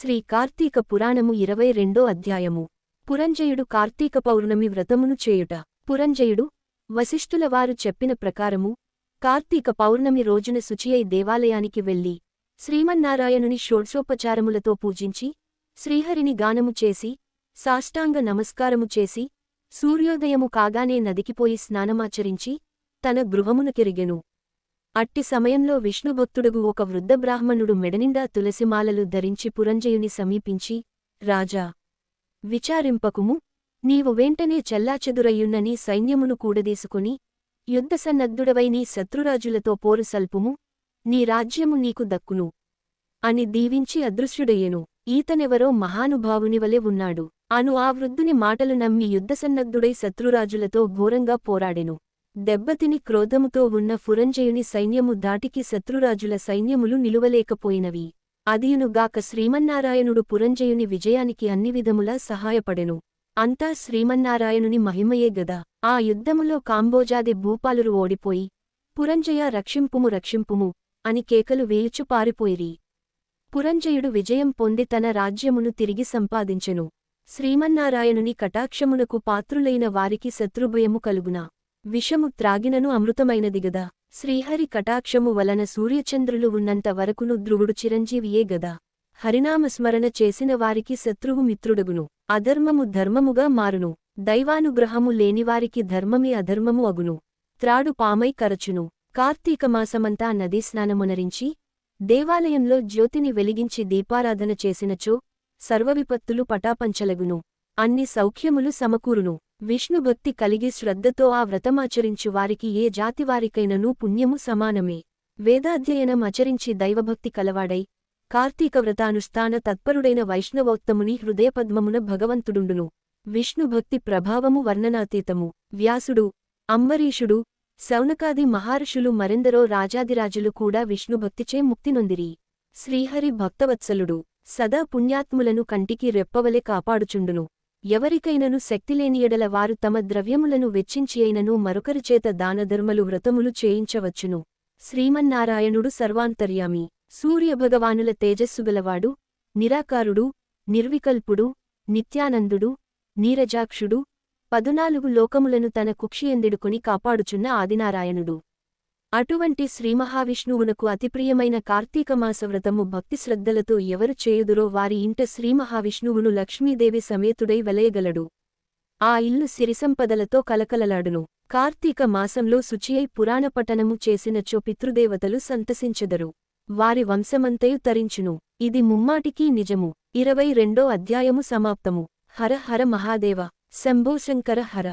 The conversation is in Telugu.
శ్రీ కార్తీక పురాణము ఇరవై రెండో అధ్యాయము. పురంజయుడు కార్తీక పౌర్ణమి వ్రతమును చేయుట. పురంజయుడు వశిష్ఠులవారు చెప్పిన ప్రకారము కార్తీక పౌర్ణమి రోజున శుచియై దేవాలయానికి వెళ్ళి శ్రీమన్నారాయణుని షోడ్షోపచారములతో పూజించి శ్రీహరిని గానము చేసి సాష్టాంగ నమస్కారము చేసి సూర్యోదయము కాగానే నదికిపోయి స్నానమాచరించి తన గృహమునకెరిగెను. అట్టి సమయంలో విష్ణుభక్తుడుగు ఒక వృద్ధ బ్రాహ్మణుడు మెడనిండా తులసిమాలలు ధరించి పురంజయుని సమీపించి రాజా విచారింపకుము. నీవు వెంటనే చెల్లాచెదురయ్యున్నని సైన్యమును కూడదీసుకుని యుద్ధసన్నద్ధుడవై నీ శత్రురాజులతో పోరు సల్పుము. నీ రాజ్యము నీకు దక్కును అని దీవించి అదృశ్యుడయ్యెను. ఈతనెవరో మహానుభావునివలె ఉన్నాడు. అను ఆ వృద్ధుని మాటలు నమ్మి యుద్ధసన్నద్ధుడై శత్రురాజులతో ఘోరంగా పోరాడెను. దెబ్బతిని క్రోధముతో ఉన్న ఫురంజయుని సైన్యము దాటికి శత్రురాజుల సైన్యములు నిలువలేకపోయినవి. అదియునుగాక శ్రీమన్నారాయణుడు పురంజయుని విజయానికి అన్ని విధములా సహాయపడెను. అంతా శ్రీమన్నారాయణుని మహిమయే గదా. ఆ యుద్ధములో కాంబోజాది భూపాలురు ఓడిపోయి పురంజయ రక్షింపుము రక్షింపుము అని కేకలు వేయుచు పారిపోయిరి. పురంజయుడు విజయం పొంది తన రాజ్యమును తిరిగి సంపాదించెను. శ్రీమన్నారాయణుని కటాక్షమునకు పాత్రులైన వారికి శత్రుభయము కలుగునా? విషము త్రాగినను అమృతమైనదిగదా శ్రీహరి కటాక్షము వలన సూర్యచంద్రులు ఉన్నంత వరకును ధ్రువుడు చిరంజీవియే గదా. హరినామస్మరణ చేసిన వారికి శత్రువు మిత్రుడగును. అధర్మము ధర్మముగా మారును. దైవానుగ్రహము లేనివారికి ధర్మమే అధర్మము అగును. త్రాడు పామై కరచును. కార్తీకమాసమంతా నదీ స్నానమునరించి దేవాలయంలో జ్యోతిని వెలిగించి దీపారాధన చేసినచో సర్వవిపత్తులు పటాపంచలగును. అన్ని సౌఖ్యములు సమకూరును. విష్ణుభక్తి కలిగి శ్రద్ధతో ఆ వ్రతమాచరించు వారికి ఏ జాతివారికైననూ పుణ్యము సమానమే. వేదాధ్యయనమచరించి దైవభక్తి కలవాడై కార్తీక వ్రతానుష్ఠాన తత్పరుడైన వైష్ణవోత్తముని హృదయపద్మమున భగవంతుడుండును. విష్ణుభక్తి ప్రభావము వర్ణనాతీతము. వ్యాసుడు అంబరీషుడు శౌనకాది మహర్షులు మరెందరో రాజాదిరాజులు కూడా విష్ణుభక్తిచే ముక్తినొందిరి శ్రీహరి భక్తవత్సలుడు సదా పుణ్యాత్ములను కంటికి రెప్పవలె కాపాడుచుండును. ఎవరికైనను శక్తిలేనియడల వారు తమ ద్రవ్యములను వెచ్చించియైనను మరొకరిచేత దానధర్మలు వ్రతములు చేయించవచ్చును. శ్రీమన్నారాయణుడు సర్వాంతర్యామి. సూర్యభగవానుల తేజస్సుగలవాడు నిరాకారుడు నిర్వికల్పుడు నిత్యానందుడు నీరజాక్షుడు పదునాలుగు లోకములను తన కుక్షియందిడుకుని కాపాడుచున్న ఆదినారాయణుడు. అటువంటి శ్రీమహావిష్ణువునకు అతిప్రియమైన కార్తీకమాస వ్రతము భక్తిశ్రద్ధలతో ఎవరు చేయుదురో వారి ఇంట శ్రీమహావిష్ణువును లక్ష్మీదేవి సమేతుడై వెలయగలడు. ఆ ఇల్లు సిరిసంపదలతో కలకలలాడును. కార్తీక మాసంలో శుచియై పురాణపఠనము చేసినచో పితృదేవతలు సంతసించెదరు. వారి వంశమంతయు తరించును. ఇది ముమ్మాటికీ నిజము. ఇరవై రెండో అధ్యాయము సమాప్తము. హర హర మహాదేవ. శంభోశంకర హర.